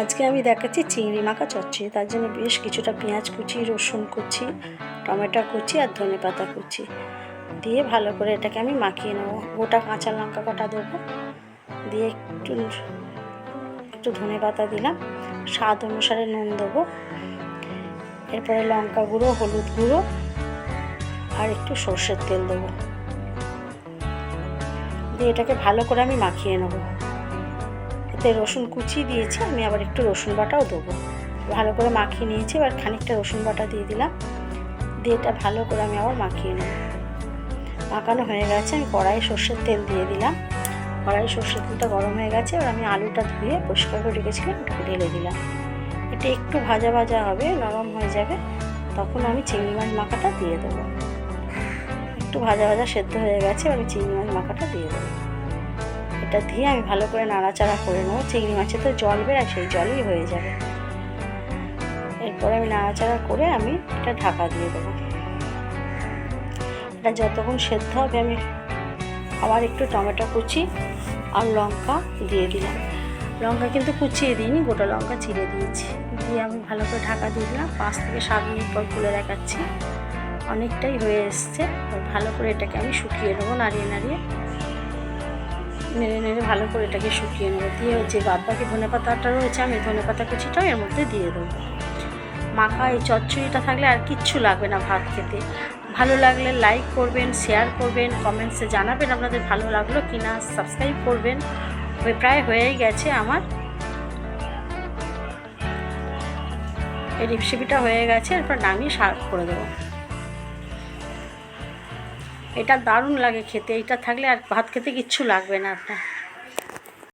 আজকে আমি দেখাচ্ছি চিংড়ি মাখা চচ্চড়ি। তার জন্য বেশ কিছুটা পেঁয়াজ কুচি, রসুন কুচি, টমেটো কুচি আর ধনে পাতা কুচি। দিয়ে ভালো করে এটাকে আমি মাখিয়ে নেব। গোটা কাঁচা লঙ্কা কটা দেবো। দিয়ে একটু একটু ধনে পাতা দিলাম। স্বাদ অনুসারে নুন দেবো। এরপরে লঙ্কা গুঁড়ো, হলুদ গুঁড়ো আর একটু সর্ষের তেল দেবো। দিয়ে এটাকে ভালো করে আমি মাখিয়ে নেব। এতে রসুন কুচি দিয়েছি, আমি আবার একটু রসুন বাটাও দেবো। ভালো করে মাখিয়ে নিয়েছি, এবার খানিকটা রসুন বাটা দিয়ে দিলাম। দিয়ে এটা ভালো করে আমি আবার মাখিয়ে নেব। মাখানো হয়ে গেছে, আমি কড়াই সর্ষের তেল দিয়ে দিলাম। কড়াই সর্ষের তেলটা গরম হয়ে গেছে, এবার আমি আলুটা ধুয়ে পরিষ্কার করে রেখেছিলাম ওটাকে ঢেলে দিলাম। এটা একটু ভাজা ভাজা হবে, নরম হয়ে যাবে, তখন আমি চিংড়ি মাছ মাখাটা দিয়ে দেবো। একটু ভাজা ভাজা সেদ্ধ হয়ে গেছে আমি চিংড়ি মাছ মাখাটা দিয়ে দেবো। এটা দিয়ে আমি ভালো করে নাড়াচাড়া করে নেব। চিংড়ি মাছে তো জল বেরায় সেই জলই হয়ে যাবে। এরপরে আমি নাড়াচাড়া করে আমি এটা ঢাকা দিয়ে দেবো। এটা যতক্ষণ সেদ্ধ হবে, আমি আবার একটু টমেটো কুচি আর লঙ্কা দিয়ে দিলাম। লঙ্কা কিন্তু কুচিয়ে দিইনি, গোটা লঙ্কা চিড়ে দিয়েছি। দিয়ে আমি ভালো করে ঢাকা দিয়ে দিলাম। পাঁচ থেকে সাত মিনিট পর খুলে দেখাচ্ছি। অনেকটাই হয়ে এসছে। ভালো করে এটাকে আমি শুকিয়ে নেব নাড়িয়ে নাড়িয়ে। নেড়ে নেড়ে ভালো করে এটাকে শুকিয়ে নেব। দিয়ে যে বাদ বাকি ধনে পাতাটা রয়েছে, আমি ধনে পাতা কুচিটাও এর মধ্যে দিয়ে দেবো। মাখা এই চচ্চড়িটা থাকলে আর কিচ্ছু লাগবে না ভাত খেতে। ভালো লাগলে লাইক করবেন শেয়ার করবেন কমেন্টসে জানাবেন আপনাদের ভালো লাগল কি না সাবস্ক্রাইব করবেন। ওই প্রায় হয়েই গেছে আমার। এই রেসিপিটা হয়ে গেছে, এরপর নামিয়ে সার্ভ করে দেবো। এটা দারুণ লাগে খেতে এটা থাকলে আর ভাত খেতে কিচ্ছু লাগবে না আপনার।